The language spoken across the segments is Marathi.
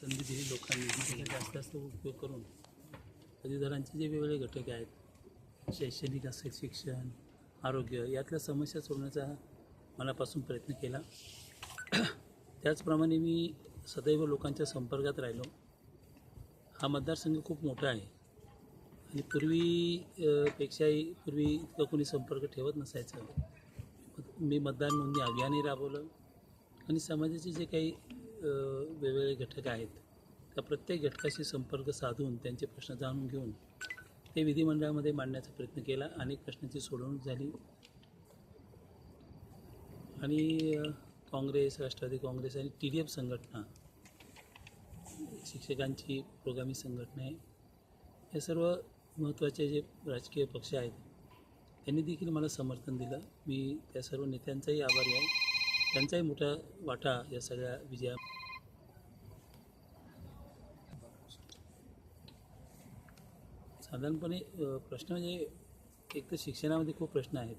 संधी दिली लोकांनी. त्याचा जास्त जास्त उपयोग करून पदवीधरांचे जे वेगवेगळे घटक आहेत शैक्षणिक असेल शिक्षण आरोग्य यातल्या समस्या सोडवण्याचा मनापासून प्रयत्न केला. त्याचप्रमाणे मी सदैव लोकांच्या संपर्कात राहिलो. हा मतदारसंघ खूप मोठा आहे. आणि पूर्वी पेक्षाही पूर्वी इतकं कोणी संपर्क ठेवत नसायचं. मी मतदान नोंदणी अभियानही राबवलं. आणि समाजाचे जे काही वेगवेगळे घटक आहेत. त्या प्रत्येक घटकाशी संपर्क साधून त्यांचे प्रश्न जाणून घेऊन ते विधिमंडळामध्ये मांडण्याचा प्रयत्न केला अनेक प्रश्नांची सोडवणूक झाली. आणि काँग्रेस राष्ट्रवादी काँग्रेस आणि टी डी एफ संघटना शिक्षकांची प्रोगामी संघटना आहे. हे सर्व महत्त्वाचे जे राजकीय पक्ष आहेत त्यांनी देखील मला समर्थन दिलं. मी त्या सर्व नेत्यांचाही आभारी आहे. त्यांचाही मोठा वाटा या सगळ्या विजया साधारणपणे प्रश्न म्हणजे एक तर शिक्षणामध्ये खूप प्रश्न आहेत.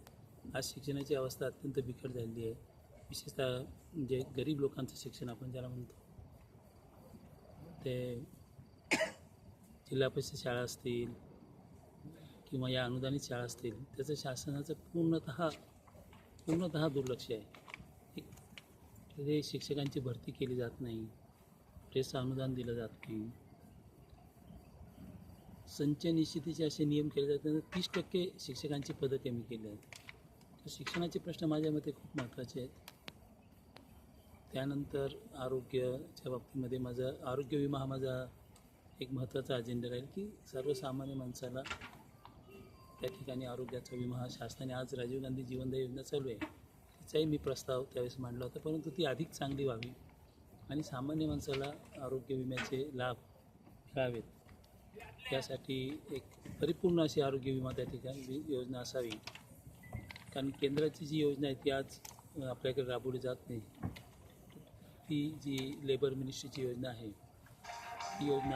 आज शिक्षणाची अवस्था अत्यंत बिकट झालेली आहे. विशेषतः जे गरीब लोकांचं शिक्षण आपण ज्याला म्हणतो ते जिल्हा परिषद शाळा असतील किंवा या अनुदानित शाळा असतील त्याचं शासनाचं पूर्णत पूर्णत दुर्लक्ष आहे. तिथे शिक्षकांची भरती केली जात नाही. प्रेस अनुदान दिलं जात नाही. संच निश्चितीचे असे नियम केले जातात तीस टक्के शिक्षकांची पदं कमी केली आहेत. तर शिक्षणाचे प्रश्न माझ्या मते खूप महत्त्वाचे आहेत. त्यानंतर आरोग्याच्या बाबतीमध्ये माझा आरोग्य विमा हा माझा एक महत्त्वाचा अजेंडा राहील की सर्वसामान्य माणसाला त्या ठिकाणी आरोग्याचा विमा हा शासनाने आज राजीव गांधी जीवनदायी योजना चालू आहे. चाही मी प्रस्ताव त्यावेळेस मांडला होता परंतु ती अधिक चांगली व्हावी आणि सामान्य माणसाला आरोग्य विम्याचे लाभ मिळावेत त्यासाठी एक परिपूर्ण अशी आरोग्य विमा त्या ठिकाणी योजना असावी. कारण केंद्राची जी योजना आहे ती आज आपल्याकडे राबवली जात नाही. ती जी लेबर मिनिस्ट्रीची योजना आहे ती योजना